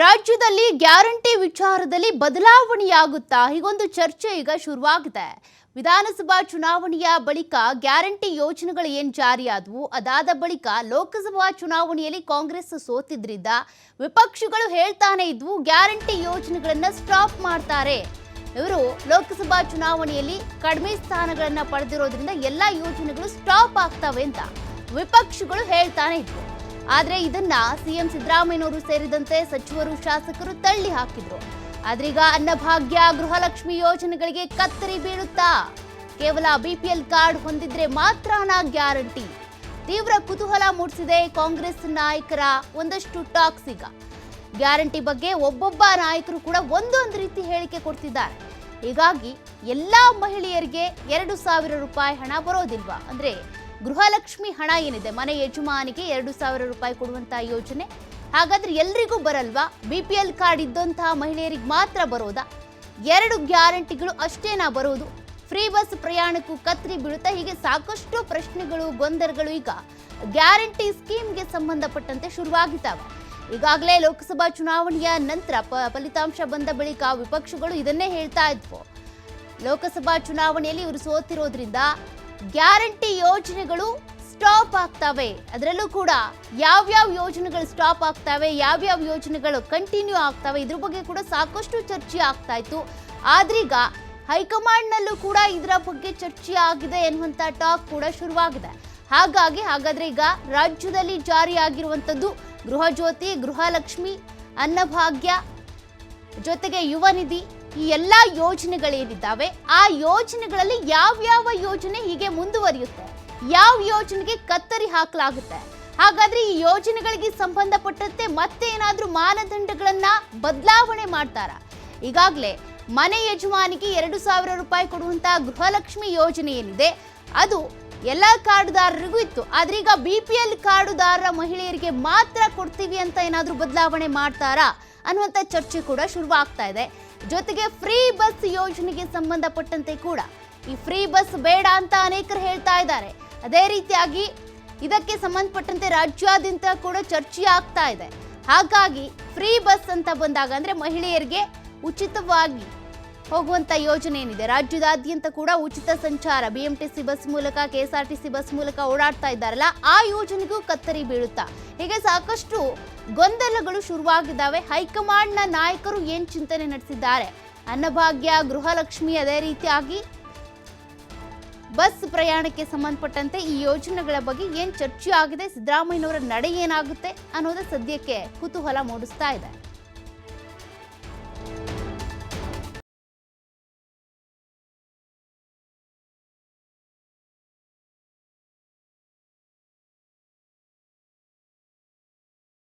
ರಾಜ್ಯದಲ್ಲಿ ಗ್ಯಾರಂಟಿ ವಿಚಾರದಲ್ಲಿ ಬದಲಾವಣೆಯಾಗುತ್ತಾ ಹೀಗೊಂದು ಚರ್ಚೆ ಈಗ ಶುರುವಾಗಿದೆ. ವಿಧಾನಸಭಾ ಚುನಾವಣೆಯ ಬಳಿಕ ಗ್ಯಾರಂಟಿ ಯೋಜನೆಗಳು ಏನು ಜಾರಿಯಾದವು? ಅದಾದ ಬಳಿಕ ಲೋಕಸಭಾ ಚುನಾವಣೆಯಲ್ಲಿ ಕಾಂಗ್ರೆಸ್ ಸೋತಿದ್ರಿಂದ ವಿಪಕ್ಷಗಳು ಹೇಳ್ತಾನೆ ಇದ್ವು, ಗ್ಯಾರಂಟಿ ಯೋಜನೆಗಳನ್ನು ಸ್ಟಾಪ್ ಮಾಡ್ತಾರೆ. ಇವರು ಲೋಕಸಭಾ ಚುನಾವಣೆಯಲ್ಲಿ ಕಡಿಮೆ ಸ್ಥಾನಗಳನ್ನು ಪಡೆದಿರೋದ್ರಿಂದ ಎಲ್ಲ ಯೋಜನೆಗಳು ಸ್ಟಾಪ್ ಆಗ್ತವೆ ಅಂತ ವಿಪಕ್ಷಗಳು ಹೇಳ್ತಾನೆ ಇದ್ವು ಆದ್ರೆ ಇದನ್ನ ಸಿಎಂ ಸಿದ್ದರಾಮಯ್ಯನವರು ಸೇರಿದಂತೆ ಸಚಿವರು ಶಾಸಕರು ತಳ್ಳಿ ಹಾಕಿದ್ರು. ಆದ್ರೀಗ ಅನ್ನಭಾಗ್ಯ ಗೃಹಲಕ್ಷ್ಮಿ ಯೋಜನೆಗಳಿಗೆ ಕತ್ತರಿ ಬೀಳುತ್ತಾ? ಕೇವಲ ಬಿಪಿಎಲ್ ಕಾರ್ಡ್ ಹೊಂದಿದ್ರೆ ಮಾತ್ರನ ಗ್ಯಾರಂಟಿ. ತೀವ್ರ ಕುತೂಹಲ ಮೂಡಿಸಿದೆ ಕಾಂಗ್ರೆಸ್ ನಾಯಕರ ಒಂದಷ್ಟು ಟಾಕ್ಸ್ ಈಗ. ಗ್ಯಾರಂಟಿ ಬಗ್ಗೆ ಒಬ್ಬೊಬ್ಬ ನಾಯಕರು ಕೂಡ ಒಂದೊಂದು ರೀತಿ ಹೇಳಿಕೆ ಕೊಡ್ತಿದ್ದಾರೆ. ಹೀಗಾಗಿ ಎಲ್ಲಾ ಮಹಿಳೆಯರಿಗೆ ಎರಡು ಸಾವಿರ ರೂಪಾಯಿ ಹಣ ಬರೋದಿಲ್ವಾ? ಅಂದ್ರೆ ಗೃಹಲಕ್ಷ್ಮಿ ಹಣ ಏನಿದೆ? ಮನೆ ಯಜಮಾನಿಗೆ ಎರಡು ಸಾವಿರ ರೂಪಾಯಿ ಕೊಡುವಂತಹ ಯೋಜನೆ. ಹಾಗಾದ್ರೆ ಎಲ್ರಿಗೂ ಬರಲ್ವಾ? ಬಿ ಪಿ ಎಲ್ ಕಾರ್ಡ್ ಇದ್ದಂತಹ ಮಹಿಳೆಯರಿಗೆ ಮಾತ್ರ ಬರೋದಾ? ಎರಡು ಗ್ಯಾರಂಟಿಗಳು ಅಷ್ಟೇನಾ ಬರೋದು? ಫ್ರೀ ಬಸ್ ಪ್ರಯಾಣಕ್ಕೂ ಕತ್ರಿ ಬೀಳುತ್ತಾ? ಹೀಗೆ ಸಾಕಷ್ಟು ಪ್ರಶ್ನೆಗಳು, ಗೊಂದಲಗಳು ಈಗ ಗ್ಯಾರಂಟಿ ಸ್ಕೀಮ್ಗೆ ಸಂಬಂಧಪಟ್ಟಂತೆ ಶುರುವಾಗಿದ್ದಾವೆ. ಈಗಾಗಲೇ ಲೋಕಸಭಾ ಚುನಾವಣೆಯ ನಂತರ ಫಲಿತಾಂಶ ಬಂದ ಬಳಿಕ ವಿಪಕ್ಷಗಳು ಇದನ್ನೇ ಹೇಳ್ತಾ ಇದ್ವು. ಲೋಕಸಭಾ ಚುನಾವಣೆಯಲ್ಲಿ ಇವರು ಸೋತಿರೋದ್ರಿಂದ ಗ್ಯಾರಂಟಿ ಯೋಜನೆಗಳು ಸ್ಟಾಪ್ ಆಗ್ತವೆ. ಅದರಲ್ಲೂ ಕೂಡ ಯಾವ್ಯಾವ ಯೋಜನೆಗಳು ಸ್ಟಾಪ್ ಆಗ್ತವೆ, ಯಾವ್ಯಾವ ಯೋಜನೆಗಳು ಕಂಟಿನ್ಯೂ ಆಗ್ತವೆ, ಇದ್ರ ಬಗ್ಗೆ ಕೂಡ ಸಾಕಷ್ಟು ಚರ್ಚೆ ಆಗ್ತಾ ಇತ್ತು. ಆದ್ರೀಗ ಹೈಕಮಾಂಡ್ನಲ್ಲೂ ಕೂಡ ಇದರ ಬಗ್ಗೆ ಚರ್ಚೆ ಆಗಿದೆ ಎನ್ನುವಂಥ ಟಾಕ್ ಕೂಡ ಶುರುವಾಗಿದೆ. ಹಾಗಾಗಿ ಹಾಗಾದ್ರೆ ಈಗ ರಾಜ್ಯದಲ್ಲಿ ಜಾರಿಯಾಗಿರುವಂಥದ್ದು ಗೃಹಜ್ಯೋತಿ ಗೃಹಲಕ್ಷ್ಮಿ ಅನ್ನಭಾಗ್ಯ ಜೊತೆಗೆ ಯುವ ನಿಧಿ ಈ ಎಲ್ಲ ಯೋಜನೆಗಳೇನಿದ್ದಾವೆ, ಆ ಯೋಜನೆಗಳಲ್ಲಿ ಯಾವ್ಯಾವ ಯೋಜನೆ ಮುಂದುವರಿಯುತ್ತೆ. ಯಾವ ಯೋಜನೆಗೆ ಕತ್ತರಿ ಹಾಕಲಾಗುತ್ತೆ? ಹಾಗಾದ್ರೆ ಈ ಯೋಜನೆಗಳಿಗೆ ಸಂಬಂಧಪಟ್ಟಂತೆ ಮತ್ತೆ ಏನಾದರೂ ಮಾನದಂಡಗಳನ್ನ ಬದಲಾವಣೆ ಮಾಡ್ತಾರಾ? ಈಗಾಗಲೇ ಮನೆ ಯಜಮಾನಿಗೆ ಎರಡು ಸಾವಿರ ರೂಪಾಯಿ ಕೊಡುವಂತಹ ಗೃಹಲಕ್ಷ್ಮಿ ಯೋಜನೆ ಏನಿದೆ, ಅದು ಎಲ್ಲ ಕಾರ್ಡುದಾರರಿಗೂ ಇತ್ತು. ಆದ್ರೆ ಈಗ ಬಿ ಪಿ ಎಲ್ ಕಾರ್ಡುದಾರರ ಮಹಿಳೆಯರಿಗೆ ಮಾತ್ರ ಕೊಡ್ತೀವಿ ಅಂತ ಏನಾದ್ರೂ ಬದಲಾವಣೆ ಮಾಡ್ತಾರಾ ಅನ್ನುವಂಥ ಚರ್ಚೆ ಕೂಡ ಶುರುವಾಗ್ತಾ ಇದೆ. ಜೊತೆಗೆ ಫ್ರೀ ಬಸ್ ಯೋಜನೆಗೆ ಸಂಬಂಧಪಟ್ಟಂತೆ ಕೂಡ ಈ ಫ್ರೀ ಬಸ್ ಬೇಡ ಅಂತ ಅನೇಕರು ಹೇಳ್ತಾ ಇದ್ದಾರೆ. ಅದೇ ರೀತಿಯಾಗಿ ಇದಕ್ಕೆ ಸಂಬಂಧಪಟ್ಟಂತೆ ರಾಜ್ಯಾದ್ಯಂತ ಕೂಡ ಚರ್ಚೆ ಆಗ್ತಾ ಇದೆ. ಹಾಗಾಗಿ ಫ್ರೀ ಬಸ್ ಅಂತ ಬಂದಾಗ ಅಂದ್ರೆ ಮಹಿಳೆಯರಿಗೆ ಉಚಿತವಾಗಿ ಹೋಗುವಂತ ಯೋಜನೆ ಏನಿದೆ? ರಾಜ್ಯದಾದ್ಯಂತ ಕೂಡ ಉಚಿತ ಸಂಚಾರ B M T C bus ಮೂಲಕ K S R T C bus ಮೂಲಕ ಓಡಾಡ್ತಾ ಇದ್ದಾರಲ್ಲ, ಆ ಯೋಜನೆಗೂ ಕತ್ತರಿ ಬೀಳುತ್ತಾ? ಹೀಗೆ ಸಾಕಷ್ಟು ಗೊಂದಲಗಳು ಶುರುವಾಗಿದ್ದಾವೆ. ಹೈಕಮಾಂಡ್ನ ನಾಯಕರು ಏನು ಚಿಂತನೆ ನಡೆಸಿದ್ದಾರೆ? ಅನ್ನಭಾಗ್ಯ, ಗೃಹಲಕ್ಷ್ಮಿ ಅದೇ ರೀತಿಯಾಗಿ ಬಸ್ ಪ್ರಯಾಣಕ್ಕೆ ಸಂಬಂಧಪಟ್ಟಂತೆ ಈ ಯೋಜನೆಗಳ ಬಗ್ಗೆ ಏನ್ ಚರ್ಚೆ ಆಗಿದೆ ಸಿದ್ದರಾಮಯ್ಯನವರ ನಡೆ ಏನಾಗುತ್ತೆ ಅನ್ನೋದು ಸದ್ಯಕ್ಕೆ ಕುತೂಹಲ ಮೂಡಿಸ್ತಾ ಇದೆ.